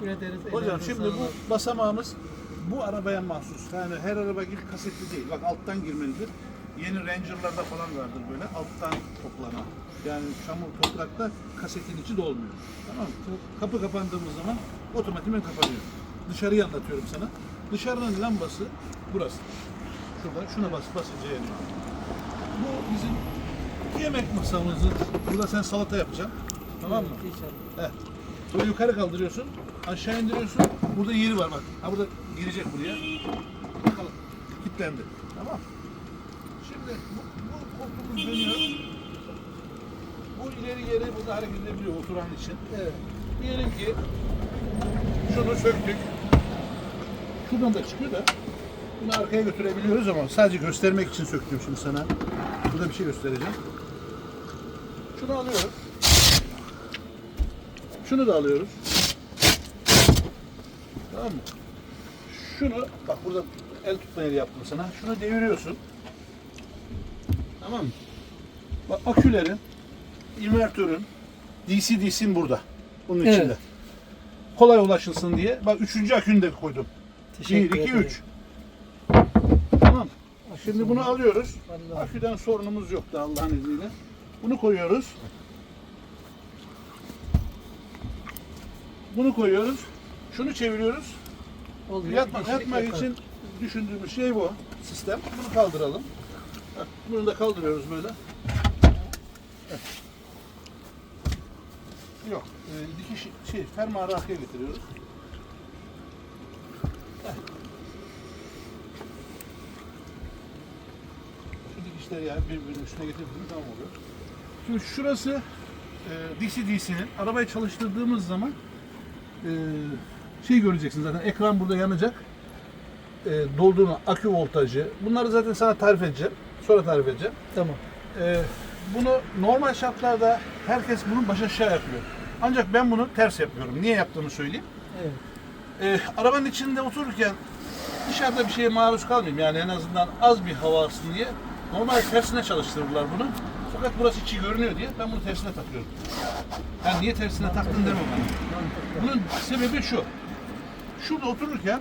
teşekkür ederiz. Hocam şimdi bu basamağımız bu arabaya mahsus. Yani her araba gibi kasetli değil. Bak alttan girmelidir. Yeni Ranger'larda falan vardır böyle alttan toplanan. Yani çamur toprakta kasetin içi dolmuyor. Tamam mı? Kapı kapandığımız zaman otomatikman kapanıyor. Dışarıyı anlatıyorum sana. Dışarının lambası burası. Şurada şuna bas basınca yanıyor. Bu bizim yemek masamızın. Burada sen salata yapacaksın. Tamam mı? İnşallah. Böyle yukarı kaldırıyorsun, aşağı indiriyorsun. Burada yeri var bak. Ha burada girecek buraya. Bakalım. Kilitlendi. Tamam. Şimdi bu, bu koltuğumuz dönüyor. Bu ileri geri burada hareket edebiliyor oturan için. Evet. Diyelim ki şunu söktük. Şuradan da çıkıyor da bunu arkaya götürebiliyoruz ama sadece göstermek için söktüm şimdi sana. Burada bir şey göstereceğim. Şunu alıyoruz. Şunu da alıyoruz. Tamam mı? Şunu bak burada el tutma yeri yaptım sana. Şunu deviriyorsun. Tamam mı? Bak akülerin, invertörün, DC DC'nin burada. Bunun Evet. içinde. Kolay ulaşılsın diye. Bak üçüncü akünü de koydum. 1, Teşekkür 2, ederim. 3. Tamam. Şimdi bunu alıyoruz. Aküden sorunumuz yoktu Allah'ın izniyle. Bunu koyuyoruz. Bunu koyuyoruz. Şunu çeviriyoruz. Oluyor. Yatmak, yatmak için düşündüğümüz şey bu. Sistem. Bunu kaldıralım. Bak, bunu da kaldırıyoruz böyle. Yok. E, dikiş şey fermuarı arkaya getiriyoruz. Heh. Şu dikişleri yani birbirinin üstüne getirdiğimiz tamam oluyor. Şimdi şurası e, DC DC'nin arabayı çalıştırdığımız zaman e, şey göreceksin zaten ekran burada yanacak. E, dolduğunu, akü voltajı. Bunları zaten sana tarif edeceğim. Sonra tarif edeceğim. Tamam. E, bunu normal şartlarda herkes bunu baş aşağı yapıyor. Ancak ben bunu ters yapıyorum. Niye yaptığımı söyleyeyim. Evet. E, arabanın içinde otururken dışarıda bir şeye maruz kalmayayım. Yani en azından az bir hava alsın diye. Normal tersine çalıştırırlar bunu. Fakat burası içi görünüyor diye ben bunu tersine takıyorum. Yani niye tersine taktın deme bana. Bunun sebebi şu. Şurada otururken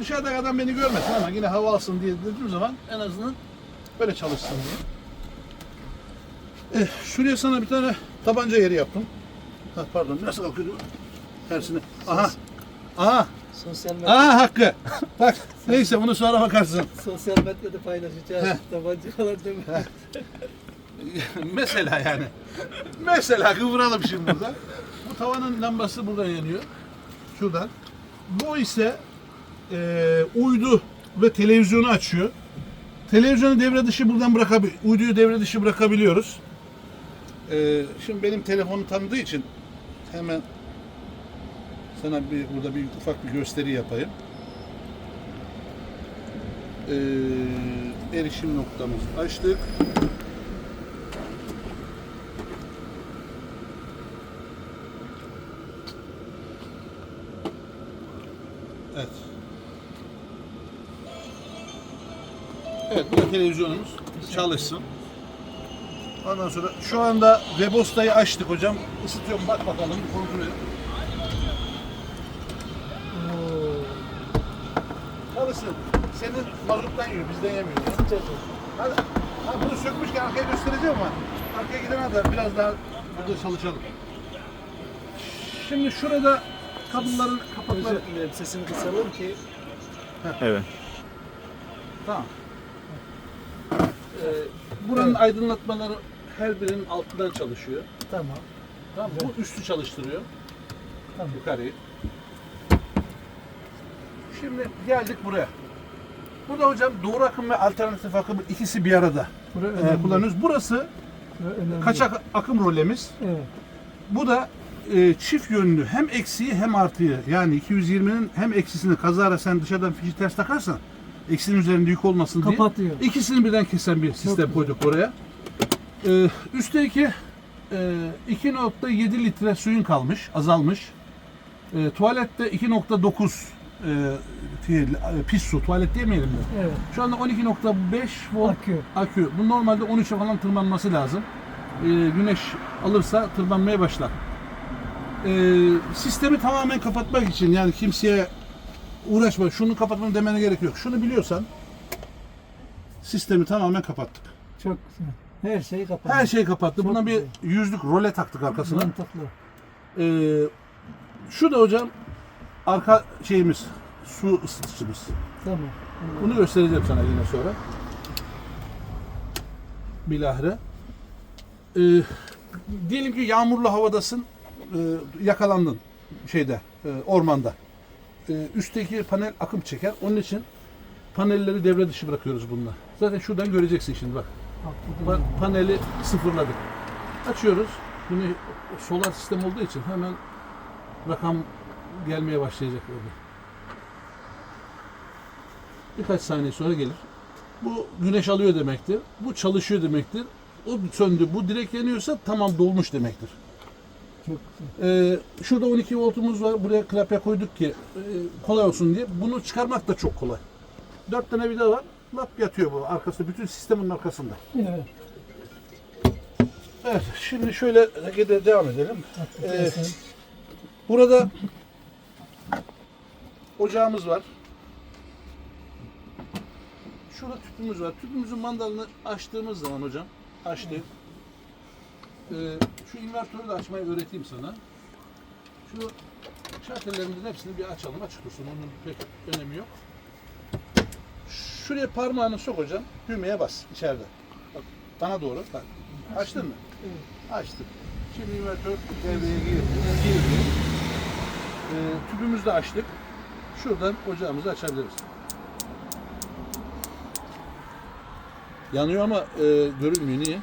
dışarıdaki adam beni görmesin ama yine hava alsın diye dediğim zaman en azından böyle çalışsın diye. Eh, şuraya sana bir tane tabanca yeri yaptım. Ha, pardon nasıl kalkıyordu? Tersine. Aha. Aha. Sosyal medya, Aha Hakkı. Bak neyse bunu sonra bakarsın. sosyal medyada paylaşacağız. Heh. Tabancalar değil mi? Mesela yani. Mesela kıvıralım şimdi burada. Bu tavanın lambası buradan yanıyor. Şuradan. Bu ise eee uydu ve televizyonu açıyor. Televizyonu devre dışı buradan bırakabil, uyduyu devre dışı bırakabiliyoruz. Eee, şimdi benim telefonu tanıdığı için hemen sana bir burada bir ufak bir gösteri yapayım. Eee erişim noktamızı açtık. Evet. Evet, bu da televizyonumuz çalışsın. Ondan sonra şu anda Webosta'yı açtık hocam. Isıtıyorum bak bakalım kontrol et. Oo. Çalışsın. Senin mazottan yiyor, bizden yemiyor. ya. Hadi. Ha, bunu sökmüşken arkaya göstereceğim ama arkaya gidene kadar biraz daha burada çalışalım. Şimdi şurada kabloların kapakları Özür dilerim sesini kısalım ki. Evet. Tamam. Ee, buranın aydınlatmaları her birinin altından çalışıyor. Tamam. Tamam mı? Bu üstü çalıştırıyor. Tamam. Yukarıyı. Şimdi geldik buraya. Burada hocam doğru akım ve alternatif akım ikisi bir arada e, kullanıyoruz. Burası önemli. kaçak akım rolemiz. Evet. Bu da e, çift yönlü hem eksiği hem artıyı yani 220'nin hem eksisini kazara sen dışarıdan fişi ters takarsan eksinin üzerinde yük olmasın diye Kapatıyor. ikisini birden kesen bir sistem koyduk oraya. E, üstteki e, 2.7 litre suyun kalmış, azalmış. E, tuvalette 2.9 e, e, pis su, tuvalet diyemeyelim de. Evet. Şu anda 12.5 volt Akü. akü. Bu normalde 13'e falan tırmanması lazım. Ee, güneş alırsa tırmanmaya başlar. Ee, sistemi tamamen kapatmak için yani kimseye uğraşma şunu kapatmanı demene gerek yok. Şunu biliyorsan sistemi tamamen kapattık. Çok güzel. Her şeyi kapalı. Her şeyi kapattık. Çok Buna bir güzel. yüzlük role taktık arkasına. Mantıklı. Ee, şu da hocam arka şeyimiz su ısıtıcımız. Tamam. Bunu göstereceğim sana yine sonra. Bilahare. Ee, diyelim ki yağmurlu havadasın, e, yakalandın şeyde, e, ormanda. E, üstteki panel akım çeker. Onun için panelleri devre dışı bırakıyoruz bununla. Zaten şuradan göreceksin şimdi bak. Bak, Pa- paneli sıfırladık. Açıyoruz. Bunu solar sistem olduğu için hemen rakam gelmeye başlayacak orada. Birkaç saniye sonra gelir. Bu güneş alıyor demektir. Bu çalışıyor demektir. O söndü. Bu direkt yanıyorsa tamam dolmuş demektir. Ee, şurada 12 voltumuz var. Buraya klavye koyduk ki e, kolay olsun diye. Bunu çıkarmak da çok kolay. 4 tane vida var. Lap yatıyor bu arkasında. Bütün sistemin arkasında. Evet. Evet, şimdi şöyle de- devam edelim. Evet. sen- Burada ocağımız var. Şurada tüpümüz var. Tüpümüzün mandalını açtığımız zaman hocam, açtık. Ee, şu invertörü de açmayı öğreteyim sana. Şu şartellerimizin hepsini bir açalım, açık dursun. Onun pek önemi yok. Şuraya parmağını sok hocam, düğmeye bas içeride. Bak, bana doğru. Bak. Açtın mı? Açtık. Şimdi invertör devreye girdi. girdi. Ee, tüpümüzü de açtık. Şuradan ocağımızı açabiliriz. Yanıyor ama e, görünmüyor. Niye?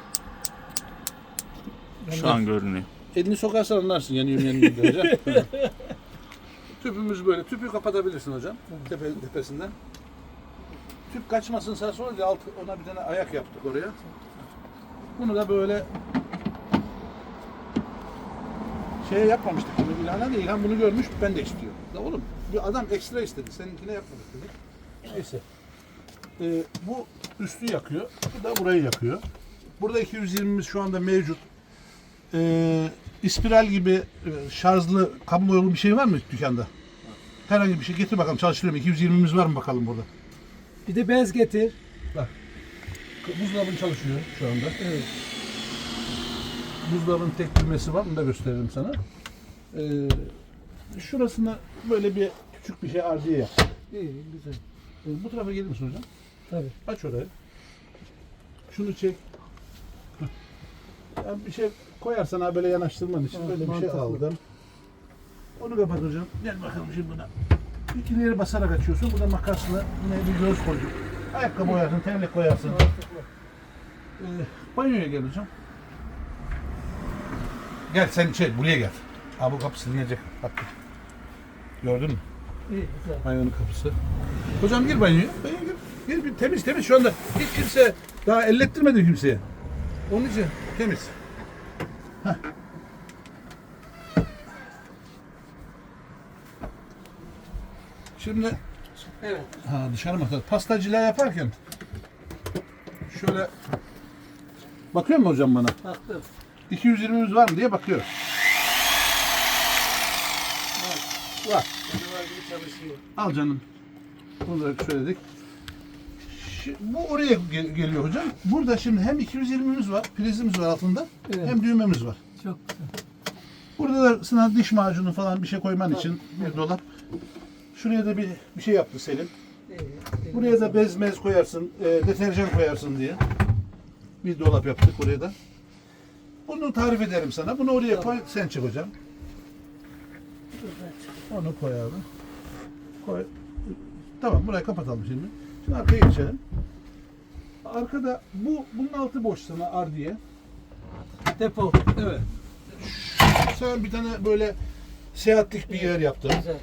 Şu an görünüyor. Elini sokarsan anlarsın yanıyor mu yanıyor mu hocam. Tüpümüz böyle. Tüpü kapatabilirsin hocam. Tepe, tepesinden. Tüp kaçmasın sağa sola diye alt, ona bir tane ayak yaptık oraya. Bunu da böyle şey yapmamıştık bunu İlhan'a da İlhan bunu görmüş ben de istiyor. Da oğlum bir adam ekstra istedi. Seninkine yapmadık dedik. Neyse. Ee, bu üstü yakıyor. Bu da burayı yakıyor. Burada 220'miz şu anda mevcut. Ee, ispiral gibi e, şarjlı kablo yolu bir şey var mı dükkanda? Herhangi bir şey getir bakalım çalıştırıyorum. 220'miz var mı bakalım burada? Bir de bez getir. Buzdolabın çalışıyor şu anda. Evet. Buzdolabının tek düğmesi var. Onu da gösteririm sana. Ee, şurasına böyle bir küçük bir şey ardiye yap. İyi, güzel. Ee, bu tarafa gelir misin hocam? Tabii. Aç orayı. Şunu çek. Yani bir şey koyarsan ha böyle yanaştırman için Evet, böyle bir şey mantıklı. aldım. Onu kapat hocam. Gel bakalım şimdi buna. İkileri basarak açıyorsun. Burada makasla yine bir göz koyduk. Ayakkabı koyarsın, terlik koyarsın. Ee, banyoya gel hocam. Gel sen şey buraya gel. Ha bu kapı silinecek. Hakkı. Gördün mü? İyi, güzel. Banyonun kapısı. Hocam gir banyoya. Banyoya gir. Gir bir temiz temiz şu anda. Hiç kimse daha ellettirmedim kimseye. Onun için temiz. Şimdi Evet. ha dışarı mı? Pastacılığa yaparken şöyle bakıyor mu hocam bana? Baktım. 220'miz var mı diye bakıyor. Var. Canavar gibi çalışıyor. Al canım. Bunu da söyledik. Şi- Bu oraya ge- geliyor hocam. Burada şimdi hem 220'miz var, prizimiz var altında, Evet. hem düğmemiz var. Çok güzel. Burada da sana diş macunu falan bir şey koyman için bir dolap. Şuraya da bir bir şey yaptı Selim. Buraya da bez mez koyarsın, e, deterjan koyarsın diye. Bir dolap yaptık oraya da. Bunu tarif ederim sana. Bunu oraya koy, sen çık hocam. Onu koy abi. Koy. Tamam burayı kapatalım şimdi. Şimdi arkaya geçelim. Arkada bu bunun altı boş sana ardiye. Depo. Evet. Sen bir tane böyle seyahatlik bir yer yaptın. Güzel.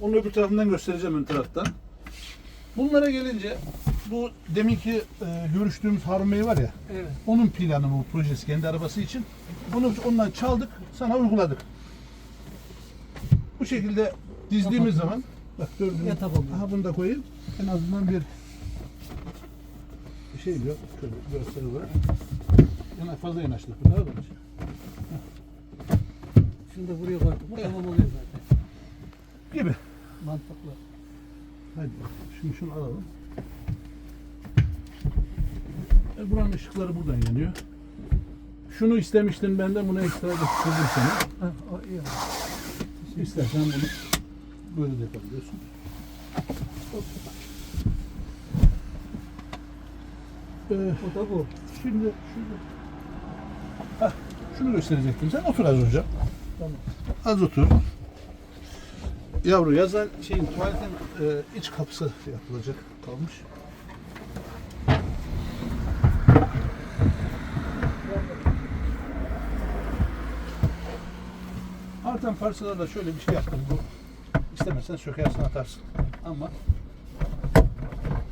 Onu öbür tarafından göstereceğim ön taraftan. Bunlara gelince bu deminki e, görüştüğümüz Harun Bey var ya Evet. onun planı bu projesi kendi arabası için. Onu ondan çaldık sana uyguladık. Bu şekilde dizdiğimiz zaman bak gördün mü? Yatak oluyor. Aha bunu da koyayım. En azından bir bir şey yok. Şöyle görsel olarak. Yana fazla yanaştık. Daha da. Da buraya koyduk. Bu tamam oluyor zaten. Gibi. Mantıklı. Hadi şimdi şunu alalım. E, buranın ışıkları buradan yanıyor. Şunu istemiştin benden bunu ekstra getirdim sana. Ha, o iyi oldu. İstersen bunu böyle de yapabiliyorsun. Ee, O da bu. şimdi şurada. Hah, şunu gösterecektim. Sen otur az hocam. Tamam. Az otur. Yavru yazan şeyin tuvaletin e, iç kapısı yapılacak kalmış. Artan parçalarda şöyle bir şey yaptım. Bu istemezsen sökersin atarsın. Ama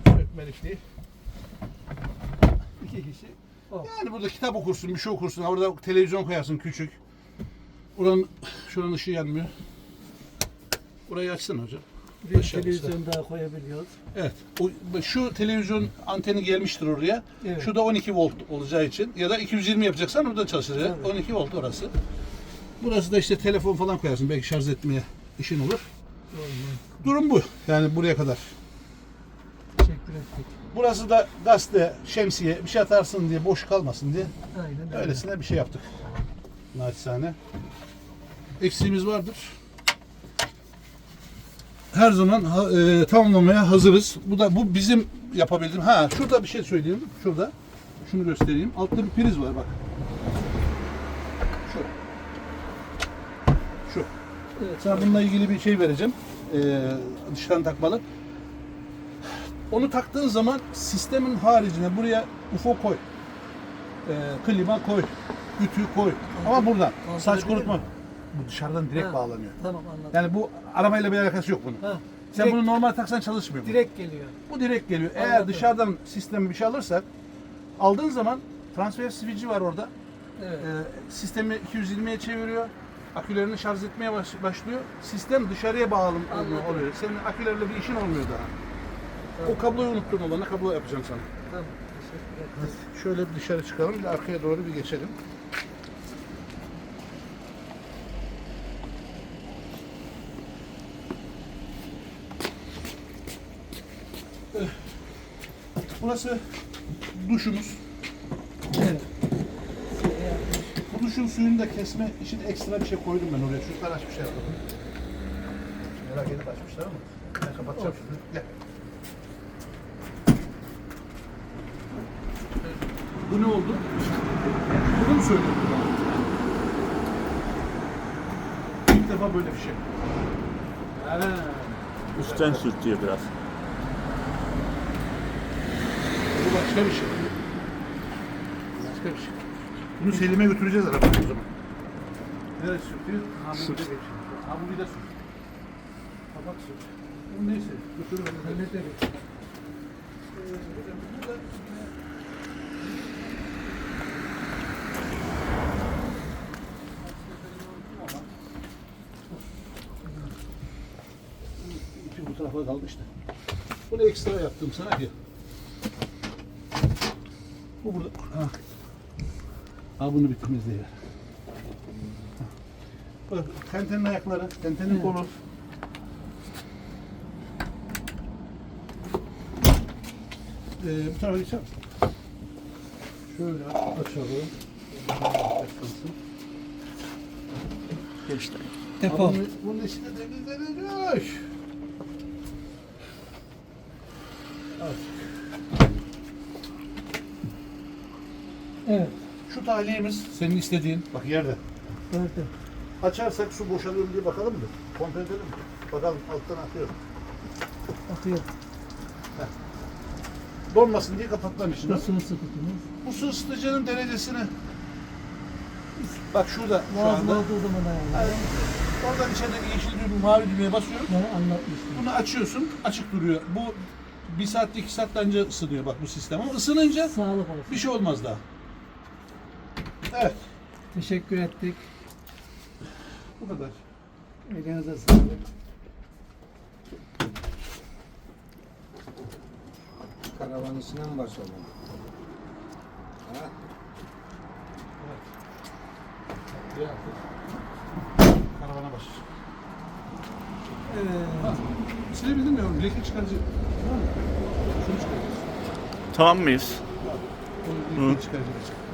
sökmelik değil. İki kişi. O. Yani burada kitap okursun, bir şey okursun. Orada televizyon koyarsın küçük. Buranın, şuranın ışığı yanmıyor. Burayı açsın hocam. Dışarısı. televizyon daha koyabiliyoruz. Evet. O, şu televizyon anteni gelmiştir oraya. Evet. Şu da 12 volt olacağı için ya da 220 yapacaksan orada çalışacak. Evet. 12 volt orası. Burası da işte telefon falan koyarsın. Belki şarj etmeye işin olur. Doğru. Durum bu. Yani buraya kadar. Teşekkür ettik. Burası da gazete, şemsiye bir şey atarsın diye boş kalmasın diye. Aynen öyle. Öylesine bir şey yaptık. Naçizane. Eksiğimiz vardır. Her zaman e, tamamlamaya hazırız. Bu da bu bizim yapabildiğim. Ha şurada bir şey söyleyeyim. Şurada. Şunu göstereyim. Altta bir priz var bak. Şu. Şu. Evet. Sana bununla ilgili bir şey vereceğim. Ee, dıştan takmalı. Onu taktığın zaman sistemin haricine buraya UFO koy. Ee, klima koy. Ütü koy. Ama buradan. Saç kurutma. Bu dışarıdan direkt Ha, bağlanıyor. Tamam anladım. Yani bu arabayla bir alakası yok bunun. ha, Sen direkt, bunu normal taksan çalışmıyor. bu. direkt geliyor. Bu direkt geliyor. Eğer Anladım. dışarıdan sistemi bir şey alırsak aldığın zaman transfer switch'i var orada. Evet. Ee, sistemi 220'ye çeviriyor. Akülerini şarj etmeye baş- başlıyor. Sistem dışarıya bağlı Anladım. oluyor. Senin akülerle bir işin olmuyor daha. O kabloyu unuttun olana kablo yapacağım sana. Tamam. Teşekkür. Şöyle bir dışarı çıkalım, bir arkaya doğru bir geçelim. Burası duşumuz. Evet. Bu duşun suyunu da kesme için ekstra bir şey koydum ben oraya. Çocuklar açmışlar bunu. Merak edip açmışlar ama ben kapatacağım şimdi. Gel. Bu ne oldu? Bunu mu bana? İlk defa böyle bir şey. Ha. Üstten sürtüyor biraz. Bu başka bir şey. Başka bir şey. Bunu Selim'e götüreceğiz arabayı o zaman. Neresi sürtüyor? Ha bu bir de geçiyor. Ha bu bir de sürtüyor. Kapat sürtüyor. Bu neyse. Burada İpi bu tarafa kalmıştı. Bunu ekstra yaptım sana ki. Bu burada. Ha. Ha bunu bir temizleyelim. Bak tentenin ayakları, tentenin kolu. Ee, bu tarafa geçer misin? Şöyle açalım. Geçti. Depo. Bunun, bunun içi de temizlenecek. Artık. Evet. Şu tahliyemiz senin istediğin. Bak yerde. Gördüm. Açarsak su boşalıyor mu diye bakalım mı? Kontrol edelim mi? Bakalım alttan akıyor. Atıyor. Donmasın diye kapatmam için. Nasıl sıkıntınız? Bu su ısıtıcının derecesini Bak şurada şu Lazım anda. olduğu zaman ayarlayalım. Oradan içerideki yeşil düğme, mavi düğmeye basıyorum. Ben anlatmıştım. Bunu açıyorsun, açık duruyor. Bu bir saatte iki saatte önce ısınıyor bak bu sistem. Ama ısınınca Sağlık olsun. bir şey olmaz daha. Evet. Teşekkür ettik. Bu kadar. Elinize sağlık. Karavan içine mi başladın? Karavana baş. Evet. Şey bildin mi? Leke çıkarıcı. Tamam mı? Tamam mıyız? Leke çıkaracağız.